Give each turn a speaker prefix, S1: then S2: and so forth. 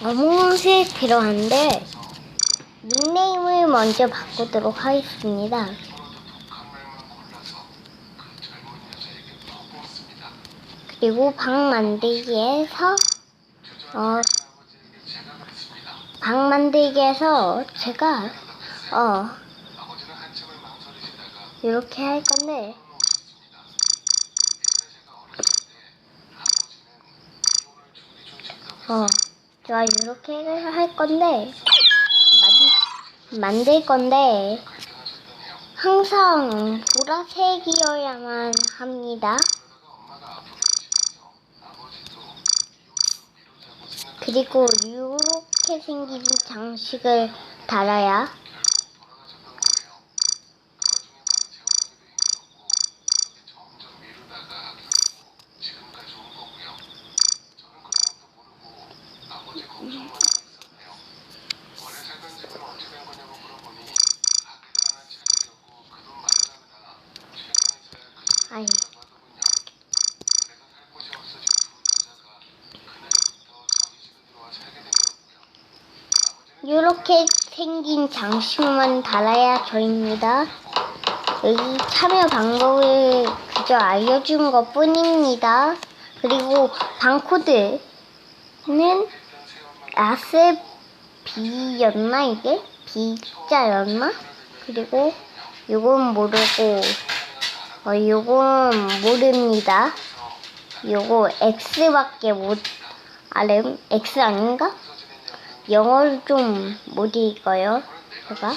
S1: 어몽새 필요한데 닉네임을 먼저 바꾸도록 하겠습니다. 그리고 방 만들기에서 어, 방 만들기에서 제가 어 이렇게 할 건데 어 제가 이렇게 할 건데 만, 만들 건데 항상 보라색이어야만 합니다. 그리고 이렇게 생긴 장식을 달아야 아이 이렇게 생긴 장식만 달아야 저입니다. 여기 참여 방법을 그저 알려준 것 뿐입니다. 그리고 방코드는 SB였나 이게? B자였나? 그리고 요건 모르고 어 요건 모릅니다. 요거 X밖에 못 알음? X 아닌가? 영어를 좀 못 읽어요, 제가.